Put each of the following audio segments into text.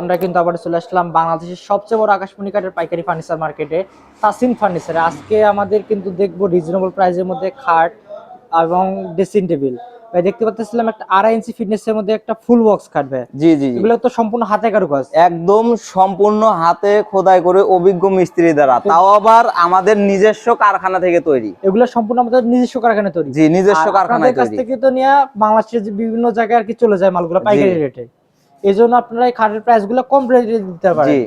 আমরা কিন্তু আবার চলে আসলাম বাংলাদেশের সবচেয়ে বড় আকাশমণি কাঠের পাইকারি ফার্নিচার মার্কেটে তাসিন ফার্নিচারে। আজকে আমাদের কিন্তু দেখব রিজনেবল প্রাইসের মধ্যে খাট এবং ড্রেসিং টেবিল ভাই দেখতে পাচ্ছিলাম একটা আড়াই ইঞ্চি ফিটনেসের মধ্যে একটা ফুল বক্স খাট ভাই। জি জি। এগুলো তো সম্পূর্ণ হাতে কারুকাজ। একদম সম্পূর্ণ হাতে খোদাই করে অভিজ্ঞ মিস্ত্রি দ্বারা তাও আবার আমাদের নিজস্ব কারখানা থেকে তৈরি। এগুলো সম্পূর্ণ আমাদের নিজস্ব কারখানা তৈরি। জি নিজস্ব কাছ থেকে তো নিয়ে বাংলাদেশের যে বিভিন্ন জায়গায় আর কি চলে যায় মালগুলো পাইকারি রেটে এই জন্য আপনারা এই খাটের প্রাইসগুলো কম রেটে দিতে পারেন।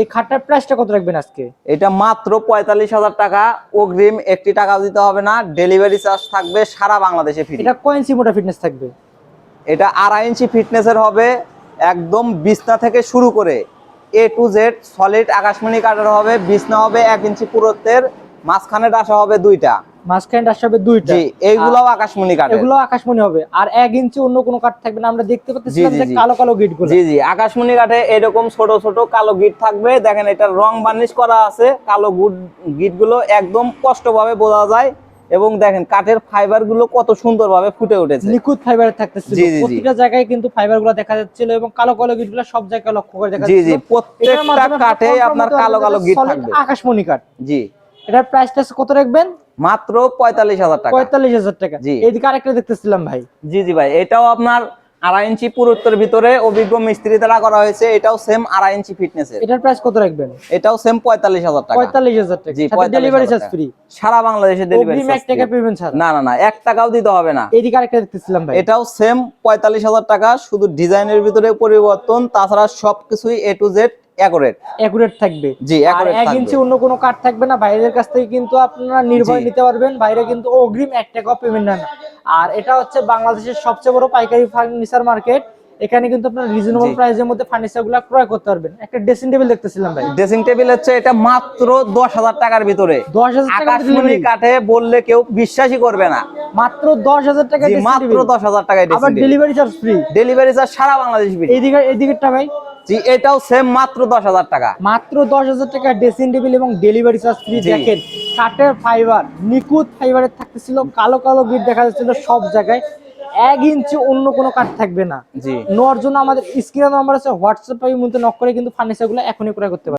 এই খাটটার প্রাইসটা কত রাখবেন আজকে? এটা মাত্র পঁয়তাল্লিশ হাজার টাকা। অগ্রিম একটি টাকাও দিতে হবে না। ডেলিভারি চার্জ থাকবে সারা বাংলাদেশে ফ্রি এটা কয় ইঞ্চি মোটা ফিটনেস থাকবে? এটা আড়াই ইঞ্চি ফিটনেসের হবে। একদম বিছনা থেকে শুরু করে এ টু জেড সলিড আকাশমণি কাঠের হবে। বিছনা হবে এক ইঞ্চি পুরোত্বের। মাঝখানে ডাসা হবে দুইটা। মাঝখানে ডাস হবে দুইটা। জি এইগুলোও আকাশমণি কাঠের। এগুলো আকাশমণি হবে। আর এক ইঞ্চি অন্য কোনো কাঠ থাকবে না। আমরা দেখতে পাচ্ছি যে কালো কালো গিটগুলো। জি জি আকাশমণি কাঠে এরকম ছোট ছোট কালো গিট থাকবে। দেখেন এটা রং বার্নিশ করা আছে। কালো গিটগুলো একদম স্পষ্টভাবে বোঝা যায়। এবং দেখেন কাঠের ফাইবারগুলো কত সুন্দরভাবে ফুটে উঠেছে। লিকুইড ফাইবার থাকতেছিল। প্রত্যেকটা জায়গায় কিন্তু ফাইবারগুলো দেখা যাচ্ছিল এবং কালো কালো গিটগুলো সব জায়গায় লক্ষ্য করে দেখা জি জি প্রত্যেকটা কাঠে আপনার কালো কালো গিট থাকবে। আকাশমণি কাঠ। জি। এটার প্রাইসটা কত রাখবেন? মাত্র পঁয়তাল্লিশ হাজার টাকা। পঁয়তাল্লিশ হাজার টাকা। জি। এইদিকে আরেকটা দেখতেছিলাম ভাই। জি জি ভাই এটাও আপনার আড়াই ইঞ্চি পুরুত্বের ভিতরে অভিজ্ঞ মিস্ত্রি দ্বারা করা হয়েছে এটাও সেম আড়াই ইঞ্চি ফিটনেস এটার প্রাইস কত রাখবেন? এটাও সেম পঁয়তাল্লিশ হাজার টাকা। পঁয়তাল্লিশ হাজার টাকা। জি ডেলিভারি চার্জ ফ্রি সারা বাংলাদেশে ডেলিভারি এক টাকা পেমেন্ট ছাড়া। না না না এক টাকাও দিতে হবে না। এইদিকে আরেকটা দেখতেছিলাম ভাই। এটাও সেম পঁয়তাল্লিশ হাজার টাকা শুধু ডিজাইনের ভিতরে পরিবর্তন তাছাড়া সবকিছুই A to Z accurate accurate থাকবে। জি, আর এক থাকবে। ইঞ্চি অন্য কোনো কাঠ থাকবে না বাইরের কাছ থেকে কিন্তু আপনারা নির্ভয় নিতে পারবেন বাইরে কিন্তু অগ্রিম এক টাকা পেমেন্ট নেন না। আর এটা হচ্ছে বাংলাদেশের সবচেয়ে বড় পাইকারি ফার্নিচার মার্কেট এখানে কিন্তু আপনারা রিজনেবল প্রাইসের মধ্যে ফার্নিচারগুলো ক্রয় করতে পারবেন। একটা ড্রেসিং টেবিল দেখতেছিলাম ভাই। ড্রেসিং টেবিল হচ্ছে এটা মাত্র দশ হাজার টাকার ভিতরে। দশ হাজার টাকা আকাশমণি কাঠে বললে কেউ বিশ্বাসই করবে না। মাত্র দশ হাজার টাকা জি মাত্র দশ হাজার টাকায় আবার delivery charge free delivery charge সারা বাংলাদেশ free। এইদিকে এইদিকেরটা ভাই। জি এটাও সেম মাত্র দশ হাজার টাকা। মাত্র দশ হাজার টাকা ড্রেসিং টেবিল এবং ডেলিভারি চার্জ ফ্রি। দেখেন কাঠের ফাইবার নিখুঁত ফাইবারের থাকতেছিল কালো কালো গিট দেখা যাচ্ছিল সব জায়গায়। এক ইঞ্চি অন্য কোনো কাঠ থাকবে না। জি। নেওয়ার জন্য আমাদের স্ক্রিনে নাম্বার আছে হোয়াটসঅ্যাপ মধ্যে নক করে কিন্তু ফার্নিচারগুলো এখনই ক্রয় করতে